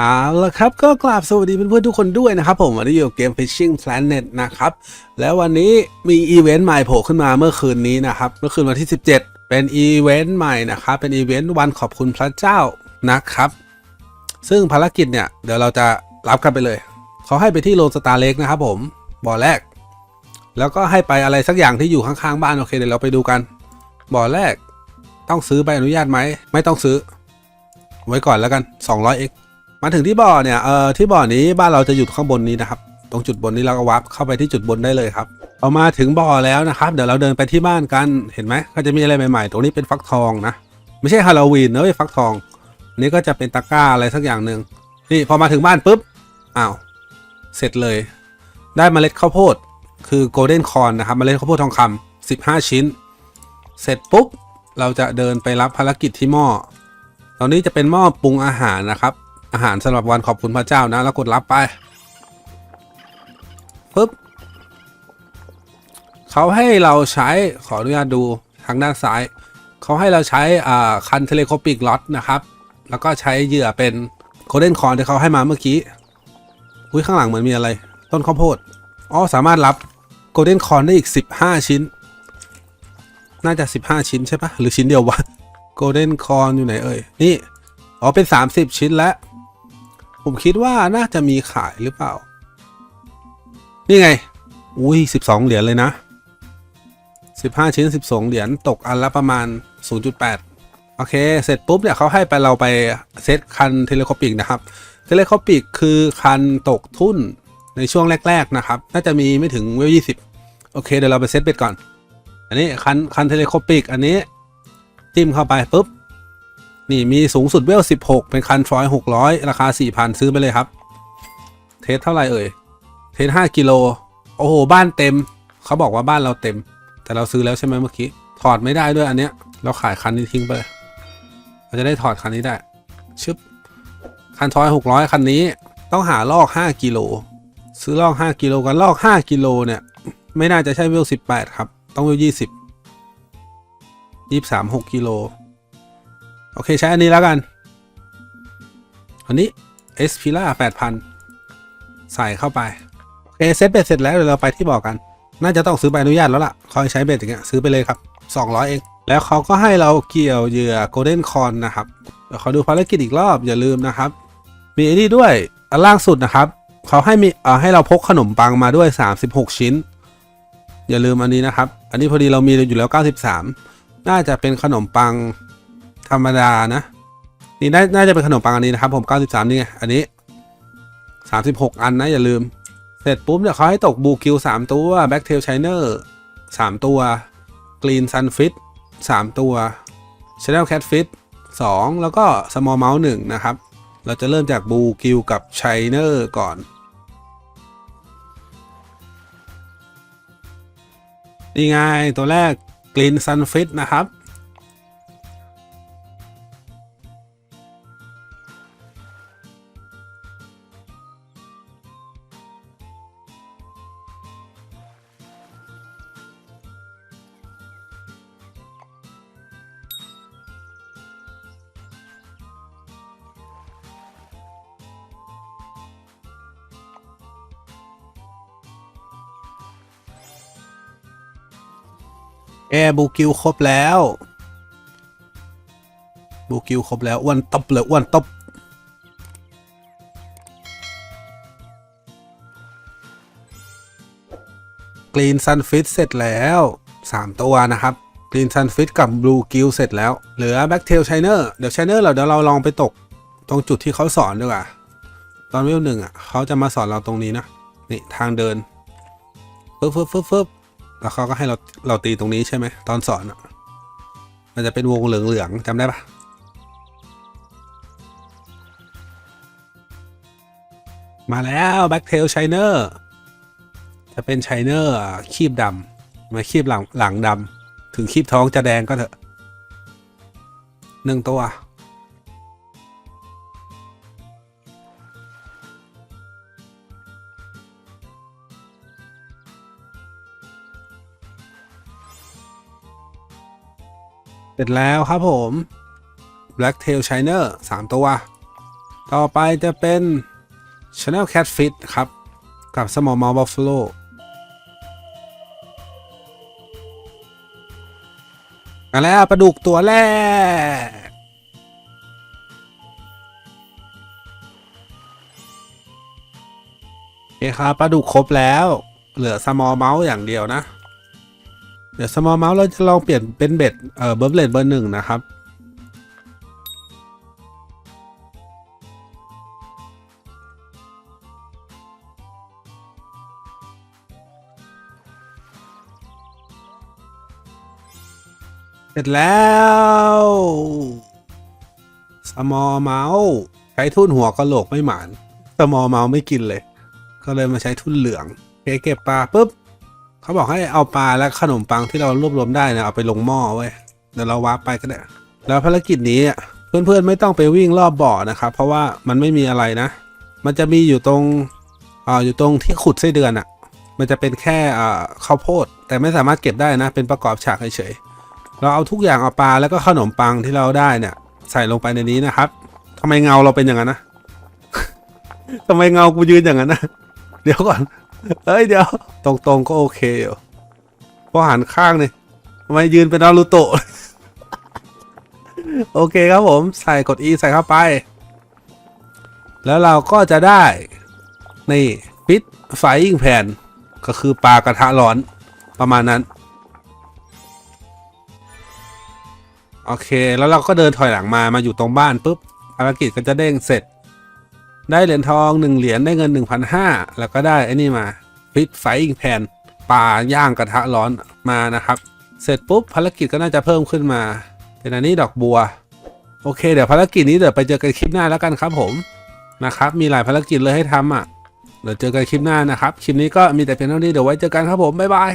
เอาละครับก็กราบสวัสดีเพื่อนๆทุกคนด้วยนะครับ ผมวันนี้อยู่เกม Fishing Planet นะครับ แล้ววันนี้มีอีเวนต์ใหม่โผล่ขึ้นมาเมื่อคืนนี้นะครับเมื่อคืนวันที่ 17 เป็นอีเวนต์ใหม่นะครับ เป็นอีเวนต์วันขอบคุณพระเจ้านะครับ ซึ่งภารกิจเนี่ยเดี๋ยวเราจะรับกันไปเลยเขาให้ไปที่โลสตาร์เล็กนะครับผมบ่อแรก แล้วก็ให้ไปอะไรสักอย่างที่อยู่ข้างๆบ้านโอเคเดี๋ยวเราไปดูกันบ่อแรก ต้องซื้อใบอนุญาตไหมไม่ต้องซื้อ ไว้ก่อนแล้วกัน 200x มาถึงที่บ่อเนี่ยเอ่อที่บ่อนี้บ้านเราจะอยู่ข้างบนนี้นะครับ ตรงจุดบนนี้เราก็วับเข้าไปที่จุดบนได้เลยครับเอามาถึงบ่อแล้วนะครับ เดี๋ยวเราเดินไปที่บ้านกันเห็นไหมก็จะมีอะไรใหม่ๆ ตรงนี้เป็นฟักทองนะ ไม่ใช่ฮาโลวีนนะเว้ฟักทองนนี้ก็จะเป็นตะกร้าอะไรสักอย่างหนึ่งนี่พอมาถึงบ้านปุ๊บอ้าวเสร็จเลย ได้เมล็ดข้าวโพดคือโกลเด้นคอนนะครับเมล็ดข้าวโพดทองคำ15 ชิ้น เสร็จปุ๊บเราจะเดินไปรับภารกิจที่หม้อตอนนี้จะเป็นหม้อปรุงอาหารนะครับ อาหารสำหรับวันขอบคุณพระเจ้านะ แล้วกดรับไปปุ๊บเขาให้เราใช้ขออนุญาตดูทางด้านซ้าย เขาให้เราใช้อ่าคันเทเลโคปิกล็อตนะครับ แล้วก็ใช้เหยื่อเป็นโคเดนคอนที่เขาให้มาเมื่อกี้อุ้ยข้างหลังเหมือนมีอะไร ต้นข้าวโพดอ๋อสามารถรับโกลเด้นคอนได้อีก 15 ชิ้น น่าจะ 15 ชิ้นใช่ปะหรือชิ้นเดียววะโกลเด้นคอนอยู่ไหนเอ่ย นี่ อ๋อ เป็น 30 ชิ้นแล้ว ผมคิดว่าน่าจะมีขายหรือเปล่า นี่ไง อุ้ย12เหรียญเลยนะ15ชิ้น12เหรียญตกอันละประมาณ0.8โอเค เสร็จปุ๊บเนี่ยเขาให้ไปเราไปเซตคันเทเลคอปิกนะครับ เทเลคอปิกคือคันตกทุ่นในช่วงแรก ๆ นะครับ น่าจะมีไม่ถึงเวลยี่สิบโอเค เดี๋ยวเราไปเซตเบ็ดก่อน อันนี้คันคันเทเลคอปิกอันนี้จิ้มเข้าไปปุ๊บ นี่มีสูงสุดเวล 16 เป็นคันทรอย 600 ราคา 4,000 ซื้อไปเลยครับ เทสเท่าไหร่เอ่ย เทส 5 กิโล โอ้โห บ้านเต็ม เขาบอกว่าบ้านเราเต็ม แต่เราซื้อแล้วใช่ไหมเมื่อกี้ ถอดไม่ได้ด้วยอันเนี้ย เราขายคันนี้ทิ้งไป เราจะได้ถอดคันนี้ได้ ชึบ คันทอย 600 คันนี้ ต้องหาลอก 5 กิโล ซื้อลอก 5 กิโลกันลอก 5 กิโลเนี่ย ไม่น่าจะใช่เวล 18 ครับ ต้องเวล 20 23 6กิโล โอเคใช้อันนี้แล้วกัน อันนี้เอสพิล่า8,000ใส่เข้าไป โอเคเซตเบ็ดเสร็จแล้วเดี๋ยวเราไปที่บอกกัน น่าจะต้องซื้อใบอนุญาตแล้วล่ะคอยใช้เบ็ดอย่างเงี้ยซื้อไปเลยครับ200 เอง แล้วเขาก็ให้เราเกี่ยวเหยื่อโกลเด้นคอนนะครับเดี๋ยวขอดูภารกิจอีกรอบอย่าลืมนะครับ มีไอ้นี่ด้วยอันล่างสุดนะครับเขาให้มีเอ่อให้เราพกขนมปังมาด้วย 36 ชิ้น อย่าลืมอันนี้นะครับ อันนี้พอดีเรามีอยู่แล้ว 93 น่าจะเป็นขนมปัง ธรรมดานะ นี่น่าจะเป็นขนมปังอันนี้นะครับ ผม 93 นี่ไง อันนี้ 36 อันนะ อย่าลืม เสร็จปุ๊บเนี่ยเขาให้ตกบูคิว 3 ตัวแบ็กเทลชไชเนอร์3ตัวกรีนซันฟิต3ตัวช n นลแคทฟิต2แล้วก็สมอลเมาส์1นะครับ เราจะเริ่มจากบูคิวกับชไชเนอร์ก่อน นี่ไงตัวแรกกรีนซันฟิตนะครับ แอร์บูกิวครบแล้ว บูกิวครบแล้วอ้วนตบเลยอ้วนตบกรีนซันฟิตเสร็จแล้ว 3 ตัวนะครับกรีนซันฟิตกับบลูกิวเสร็จแล้ว เหลือแบ็กเทลไชเนอร์เดี๋ยวไชเนอร์เราเดี๋ยวเราลองไปตก ตรงจุดที่เขาสอนดีกว่า ตอนเวลหนึ่งอะเขาจะมาสอนเราตรงนี้นะ นี่ ทางเดินฟึบฟึบฟึบฟึบ แล้วเขาก็ให้เราเราตีตรงนี้ใช่ไหมตอนสอนอะมันจะเป็นวงเหลืองๆจำได้ปะมาแล้วแบ็กเทลไชเนอร์จะเป็นไชเนอร์คีบดำมาคีบหลังหลังดำถึงคีบท้องจะแดงก็เถอะหนึ่งตัว เสร็จแล้วครับผม Black Tail Shiner 3 ตัว ต่อไปจะเป็น Channel Catfish ครับ กับ Small Mouth Buffalo มาแล้วปลาดุกตัวแรก โอเคครับปลาดุกครบแล้ว เหลือ Small Mouth อย่างเดียวนะ เดี๋ยว Small Mouth เราจะลองเปลี่ยนเป็นเบ็ดเอ่อเบิร์บเลดเบอร์หนึ่งนะครับเสร็จแล้วสมอเมาส์ใช้ทุ่นหัวกระโหลกไม่หมานสมอเมาส์ไม่กินเลย ก็เลยมาใช้ทุ่นเหลืองเคเก็บปลาปุ๊บ เขาบอกให้เอาปลาและขนมปังที่เรารวบรวมได้นี่ยเอาไปลงหม้อไว้เดี๋ยวเราวาร์ปไปก็ได้แล้วภารกิจนี้เพื่อนๆไม่ต้องไปวิ่งรอบบ่อนะครับ เพราะว่ามันไม่มีอะไรนะ มันจะมีอยู่ตรงอ่าอยู่ตรงที่ขุดไส้เดือนอะ มันจะเป็นแค่อ่าข้าวโพด แต่ไม่สามารถเก็บได้นะ เป็นประกอบฉากเฉยๆเราเอาทุกอย่างเอาปลาแล้วก็ขนมปังที่เราได้เนี่ย ใส่ลงไปในนี้นะครับทำไมเงาเราเป็นอย่างนั้นนะทำไมเงากูยืนอย่างนั้นนะเดี๋ยวก่อน เอ้ยเดี๋ยว ตรงๆก็โอเคอยู่พอหันข้างนี่ทำไมยืนเป็นนารูโตะ โอเคครับผม ใส่กด E ใส่เข้าไป แล้วเราก็จะได้ นี่ฟิตไฟอิงแผ่น ก็คือปลากระทะร้อนประมาณนั้น โอเค แล้วเราก็เดินถอยหลังมามาอยู่ตรงบ้านปุ๊บภารกิจก็จะเด้งเสร็จ ได้เหรียญทองหนึ่งเหรียญได้เงิน 1,500 แล้วก็ได้ไอ้นี่มาฟิตไฟอิงแผ่นปลาย่างกระทะร้อนมานะครับ เสร็จปุ๊บภารกิจก็น่าจะเพิ่มขึ้นมา เป็นอันนี้ดอกบัว โอเค เดี๋ยวภารกิจนี้เดี๋ยวไปเจอกันคลิปหน้าแล้วกันครับผมนะครับมีหลายภารกิจเลยให้ทำอะเดี๋ยวเจอกันคลิปหน้านะครับ คลิปนี้ก็มีแต่เพียงเท่านี้เดี๋ยวไว้เจอกันครับผมบ๊ายบาย